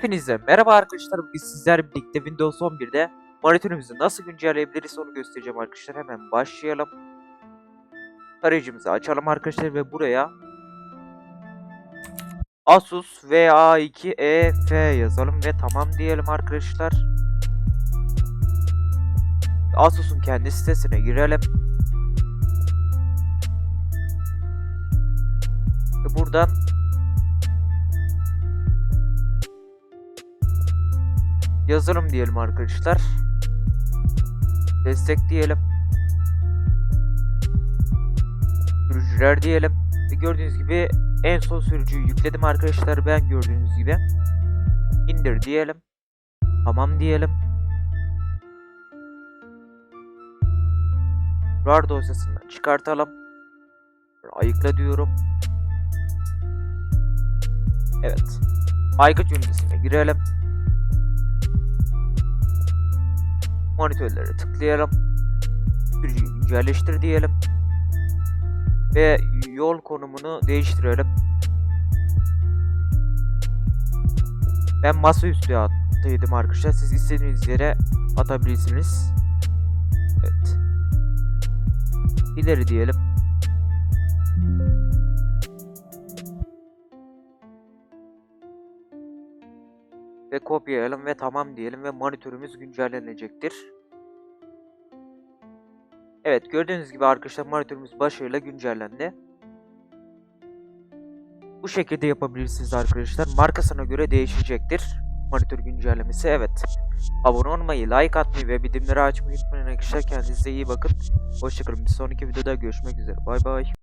Hepinize merhaba arkadaşlar. Bugün sizlerle birlikte Windows 11'de monitörümüzü nasıl güncelleyebiliriz onu göstereceğim arkadaşlar. Hemen başlayalım. Tarayıcımızı açalım arkadaşlar ve buraya Asus VA2EF yazalım ve tamam diyelim arkadaşlar. Asus'un kendi sitesine girelim. Ve buradan yazılım diyelim arkadaşlar. Destek diyelim. Sürücüler diyelim. Ve gördüğünüz gibi en son sürücüyü yükledim arkadaşlar ben gördüğünüz gibi. İndir diyelim. Tamam diyelim. RAR dosyasından çıkartalım. Ayıkla diyorum. Evet. Aygıt ünitesine girelim. Monitörlere tıklayalım. Güncelleştir diyelim. Ve yol konumunu değiştirelim. Ben masaüstü attıydım arkadaşlar. Siz istediğiniz yere atabilirsiniz. Evet. İleri diyelim. Ve kopyalayalım ve tamam diyelim ve monitörümüz güncellenecektir. Evet gördüğünüz gibi arkadaşlar monitörümüz başarıyla güncellendi. Bu şekilde yapabilirsiniz arkadaşlar. Markasına göre değişecektir. Monitör güncellemesi evet. Abone olmayı, like atmayı ve bildirimleri açmayı unutmayın arkadaşlar. Kendinize iyi bakın. Hoşçakalın. Bir sonraki videoda görüşmek üzere. Bay bay.